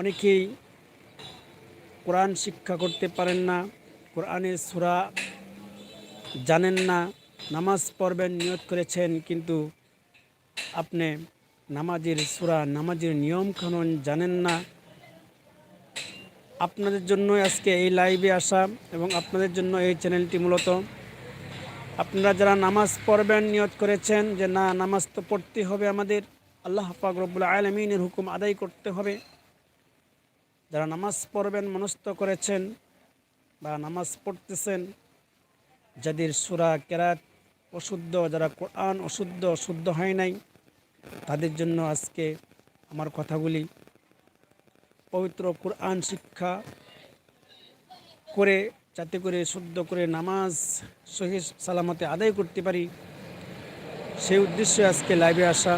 অনেকেই কোরআন শিক্ষা করতে পারেন না, কোরআনের সুরা জানেন না, নামাজ পড়বেন, নিয়ত করেছেন, কিন্তু আপনি নামাজের সুরা, নামাজের নিয়ম কানুন জানেন না। আপনাদের জন্য আজকে এই লাইভে আসা এবং আপনাদের জন্য এই চ্যানেলটি মূলত। আপনারা যারা নামাজ পড়বেন, নিয়ত করেছেন যে না, নামাজ তো পড়তে হবে আমাদের, আল্লাহ পাক রব্বুল আলমিনের হুকুম আদায় করতে হবে। যারা নামাজ পড়বেন, মনস্থ করেছেন বা নামাজ পড়তেছেন, যাদের সুরা কেরাত অশুদ্ধ, যারা কোরআন অশুদ্ধ শুদ্ধ হয় নাই, তাদের জন্য আজকে আমার কথাগুলি পবিত্র কোরআন শিক্ষা করে, যাতে করে শুদ্ধ করে নামাজ সহি সালামতে আদায় করতে পারি। সেই উদ্দেশ্যে আজকে লাইভে আসা।